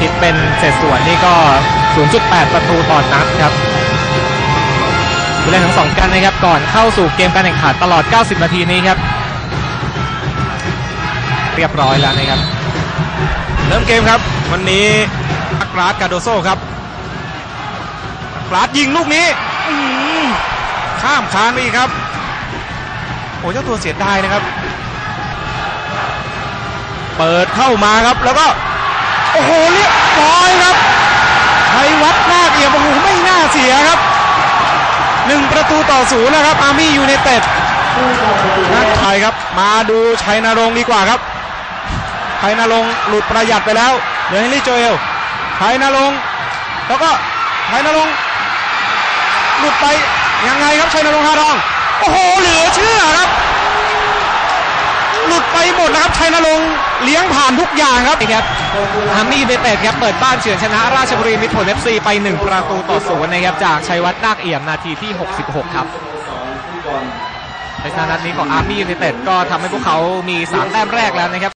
คิดเป็นเศษส่วนนี่ก็ 0.8 ประตูต่อนัดครับผู้เล่นทั้งสองกันนะครับก่อนเข้าสู่เกมการแข่งขันตลอด 90 นาทีนี้ครับ เรียบร้อยแล้วนะครับ เริ่มเกมครับ วันนี้อักราดกาโดโซครับอักราดยิงลูกนี้ข้ามคานไปอีกครับ โอ้เจ้าตัวเสียดายนะครับ เปิดเข้ามาครับแล้วก็ อ้โหเรียบร้อยครับไทยวัดหน้าเอียมโอ้โหไม่น่าเสียครับหนึ่งประตูต่อศูนย์นะครับ อาร์มี่ยูไนเต็ดนักไทยครับ มาดูชัยนรงค์ดีกว่าครับไทยนรงค์หลุดประหยัดไปแล้วเหลือเฮนรี่โจเอลไทยนรงค์แล้วก็ไทยนรงค์หลุดไปยังไงครับชัยนรงค์ฮาดองโอ้โหเหลือเชื่อครับ หลุดไปหมดนะครับชัยนรงค์ เลี้ยงผ่านทุกอย่างครับครับอาร์มี่ยูไนเต็ดครับเปิดบ้านเฉือนชนะราชบุรีมิตรผลเอฟซีไป 1 ประตูต่อศูนย์นะครับจากชัยวัฒน์นาคเอี่ยมนาทีที่ 66 ครับในชนะนัดนี้ของอาร์มี่ยูไนเต็ดก็ทำให้พวกเขามี3แต้มแรกแล้วนะครับ